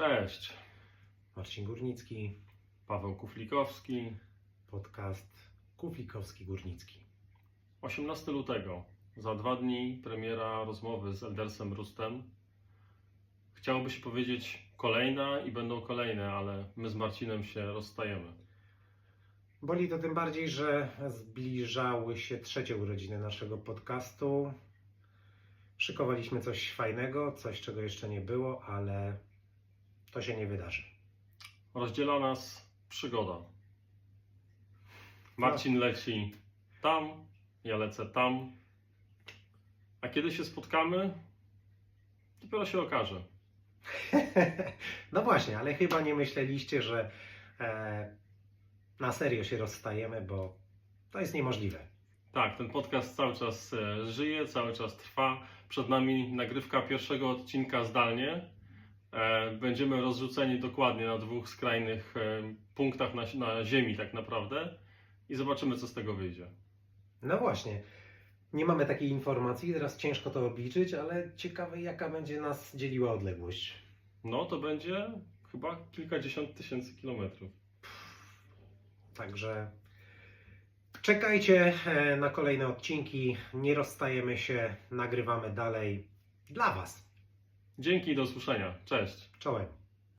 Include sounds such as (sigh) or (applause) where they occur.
Cześć, Marcin Górnicki, Paweł Kuflikowski. podcast Kufikowski-Górnicki. 18 lutego, za dwa dni premiera rozmowy z Eldersem Rustem. Chciałoby się powiedzieć kolejna i będą kolejne, ale my z Marcinem się rozstajemy. Boli to tym bardziej, że zbliżały się trzecie urodziny naszego podcastu. Szykowaliśmy coś fajnego, coś czego jeszcze nie było, ale to się nie wydarzy. Rozdziela nas przygoda. Marcin leci tam, ja lecę tam. A kiedy się spotkamy, dopiero się okaże. (laughs) no właśnie, ale chyba nie myśleliście, że e, na serio się rozstajemy, bo to jest niemożliwe. Tak, ten podcast cały czas e, żyje, cały czas trwa. Przed nami nagrywka pierwszego odcinka zdalnie. E, Będziemy rozrzuceni dokładnie na dwóch skrajnych e, punktach na, na Ziemi, tak naprawdę. I zobaczymy, co z tego wyjdzie. No właśnie. Nie mamy takiej informacji, teraz ciężko to obliczyć, ale ciekawe jaka będzie nas dzieliła odległość. No to będzie chyba kilkadziesiąt tysięcy kilometrów. Także czekajcie e, na kolejne odcinki. Nie rozstajemy się, nagrywamy dalej dla Was. Dzięki, do usłyszenia. Cześć. Czołem.